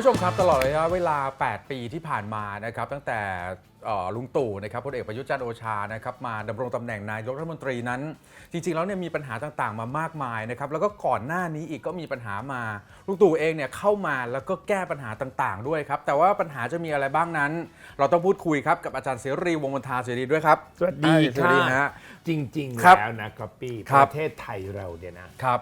ผู้ชมครับตลอดระยะเวลา 8 ปีที่ผ่านมานะครับตั้งแต่เอ่อลุงตู่นะครับพลเอกประยุทธ์จันทร์โอชานะครับมาดำรงตำแหน่งนายกรัฐมนตรีนั้น จริง ๆ แล้วเนี่ยมีปัญหาต่างๆ มามากมายนะครับแล้วก็ก่อนหน้านี้อีกก็มีปัญหามาลุงตู่เองเนี่ยเข้ามาแล้วก็แก้ปัญหาต่างๆ ด้วยครับ แต่ว่าปัญหาจะมีอะไรบ้างนั้น เราต้องพูดคุยครับกับอาจารย์เสรีวงศ์วันทาเสรีด้วยครับสวัสดีสวัสดีค่ะนะฮะจริงๆครับแล้วนะก๊อปปี้ครัปบระเทศไทยเราเนี่ยนะครับ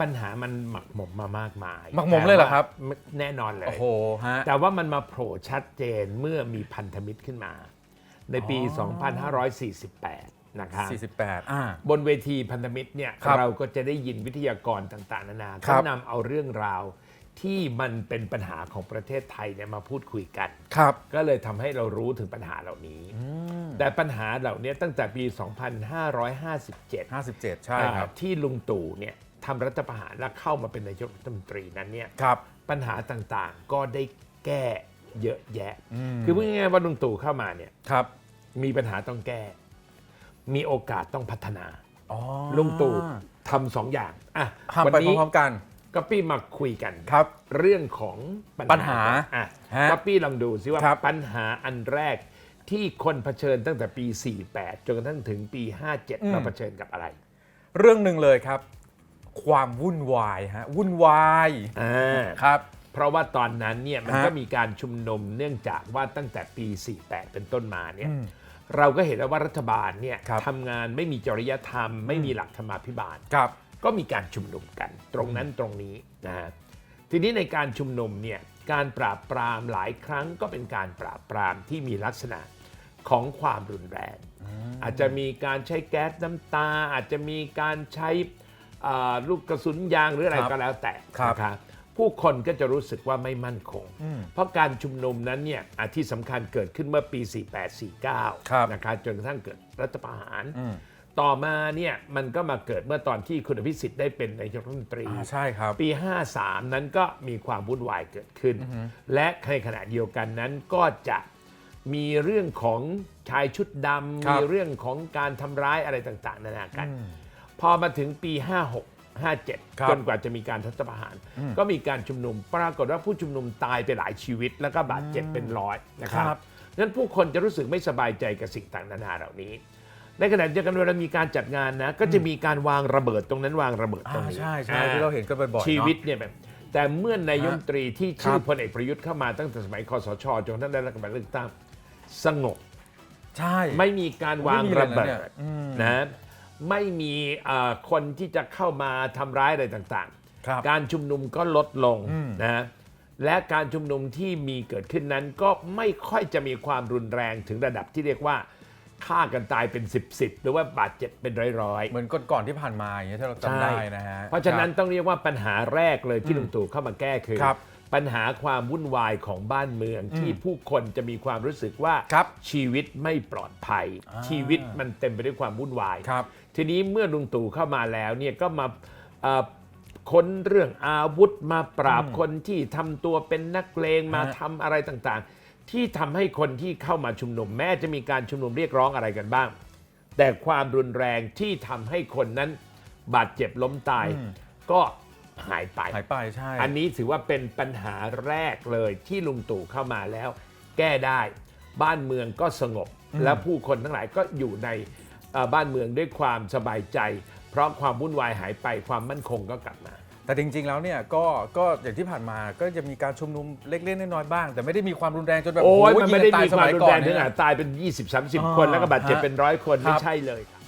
ปัญหามันหมักหมมมามากมายหมักหมมเลยเหรอครับ แต่ว่าแน่นอนเลย โอ้โหฮะ แต่ว่ามันมาโผล่ชัดเจนเมื่อมีพันธมิตรขึ้นมา ในปี อ๋อ2548 นะครับ 48 อ่า บนเวทีพันธมิตรเนี่ยครับเราก็จะได้ยินวิทยากรต่างๆ นานาครัเขาบ นำเอาเรื่องราวที่มันเป็นปัญหาของประเทศไทยเนี่ยมาพูดคุยกัน ครับ ก็เลยทำให้เรารู้ถึงปัญหาเหล่านี้ แต่ปัญหาเหล่านี้ตั้งแต่ปี 2557 57 ใช่ครับ อ่าที่ลุงตู่เนี่ย ทำรัฐประหารและเข้ามาเป็นนายกรัฐมนตรีนั้นเนี่ยครับ ปัญหาต่างๆก็ได้แก้เยอะแยะ คือพูดง่ายๆว่าลุงตู่เข้ามาเนี่ยครับมีปัญหาต้องแก้ มีโอกาสต้องพัฒนาอ๋อลุงตู่ทำสองอย่างอะทำวัไปนี้พร้อมๆกันก็ปี้มาคุยกันครับ เรื่องของปัญหาอะฮะก็ปี้ลองดูซิว่าครับปัญหาอันแรกที่คนเผชิญตั้งแต่ปี 48 จนกระทั่งถึงปี 57 มาเผชิญกับอะไร เรื่องหนึ่งเลยครับ ความวุ่นวายฮะวุ่นวายอ่าครับ เพราะว่าตอนนั้นเนี่ยมันฮะก็มีการชุมนุมเนื่องจากว่าตั้งแต่ปี 48 เป็นต้นมาเนี่ยอืมเราก็เห็นแล้วว่ารัฐบาลเนี่ยครับ ทำงานไม่มีจริยธรรม ไม่มีหลักธรรมาภิบาล ครับ ก็มีการชุมนุมกันตรงนั้นตรงนี้นะฮะทีนี้ในการชุมนุมเนี่ยการปราบปรามหลายครั้งก็เป็นการปราบปรามที่มีลักษณะของความรุนแรง อาจจะมีการใช้แก๊สน้ำตา อาจจะมีการใช้ อ่าลูกกระสุนยางหรืออะไรครับก็แล้วแต่ครับนะครับผู้คนก็จะรู้สึกว่าไม่มั่นคง อืมเพราะการชุมนุมนั้นเนี่ยอะที่สำคัญเกิดขึ้นเมื่อปี48-49ครับนะครับจนกระทั่งเกิดรัฐประหาร อืมต่อมาเนี่ยมันก็มาเกิดเมื่อตอนที่คุณอภิสิทธิ์ได้เป็นนายกรัฐมนตรี อ่าใช่ครับ ปี 53 นั้นก็มีความวุ่นวายเกิดขึ้น และในขณะเดียวกันนั้นก็จะมีเรื่องของชายชุดดำครับ มีเรื่องของการทำร้ายอะไรต่าง ๆ นานากัน พอมาถึงปี 56ครับ57 จนกว่าจะมีการรัฐประหาร ก็มีการชุมนุมปรากฏว่าผู้ชุมนุมตายไปหลายชีวิต แล้วก็บาดเจ็บเป็นร้อยนะครับครับนั้นผู้คนจะรู้สึกไม่สบายใจกับสิ่งต่างๆนานาเหล่านี้ ในขณะเดียวกันเวลามีการจัดงานนะ ก็จะมีการวางระเบิดตรงนั้นวางระเบิดตรงอ่านี้ใช่ใช่อ่ที่เราเห็นกันบ่อยๆเนอะชีวิตเนี่ยแบบแต่เมื่อนายกรัฐมนตรีที่ชื่อครับพลเอกประยุทธ์เข้ามาตั้งแต่สมัยคอสชจนท่านได้รับการเลือกตั้งสงบใช่ไม่มีการวางไม่มีเลยระเบินะเนี่ดยอืมนะ ไม่มีเอ่อคนที่จะเข้ามาทำร้ายอะไรต่างครับๆการชุมนุมก็ลดลงอืมนะและการชุมนุมที่มีเกิดขึ้นนั้นก็ไม่ค่อยจะมีความรุนแรงถึงระดับที่เรียกว่าฆ่ากันตายเป็น 10บสหรือว่าบาดเจ็บเป็นร้อยๆ เหมือนก่อนๆที่ผ่านมาอย่างเงี้ยที่เราจำได้นะฮะ เพราะฉะนั้นคบต้องเรียกว่าปัญหาแรกเลยที่ลุงตู่เข้ามาแก้คือครับ ปัญหาความวุ่นวายของบ้านเมือง ที่ผู้คนจะมีความรู้สึกว่าครับชีวิตไม่ปลอดภัยอ่าชีวิตมันเต็มไปด้วยความวุ่นวาย ครับ ทีนี้เมื่อลุงตู่เข้ามาแล้วเนี่ยก็มาเอ่อค้นเรื่องอาวุธมาปราบคนที่ทำตัวเป็นนักเลงมาฮะทำอะไรต่างๆ ที่ทำให้คนที่เข้ามาชุมนุมแม้จะมีการชุมนุมเรียกร้องอะไรกันบ้าง แต่ความรุนแรงที่ทำให้คนนั้นบาดเจ็บล้มตาย ก็ หายไป หายไปใช่อันนี้ถือว่าเป็นปัญหาแรกเลยที่ลุงตู่เข้ามาแล้ว แก้ได้บ้านเมืองก็สงบ และผู้คนทั้งหลายก็อยู่ในเอ่อบ้านเมืองด้วยความสบายใจ เพราะความวุ่นวายหายไปความมั่นคงก็กลับมา แต่จริง ๆ แล้วเนี่ยก็ก็อย่างที่ผ่านมาก็จะมีการชุมนุมเล็กๆน้อยๆบ้าง แต่ไม่ได้มีความรุนแรงจนแบบโอ้ยโหมันไม่ได้ยิงกัมีตยความรุนแรงถึงสขยก่อนาดตายเป็น 20 30 คนอ่าแล้วก็บาดเจ็บฮะเป็นร้อยคนครัไม่บใช่เลยครับ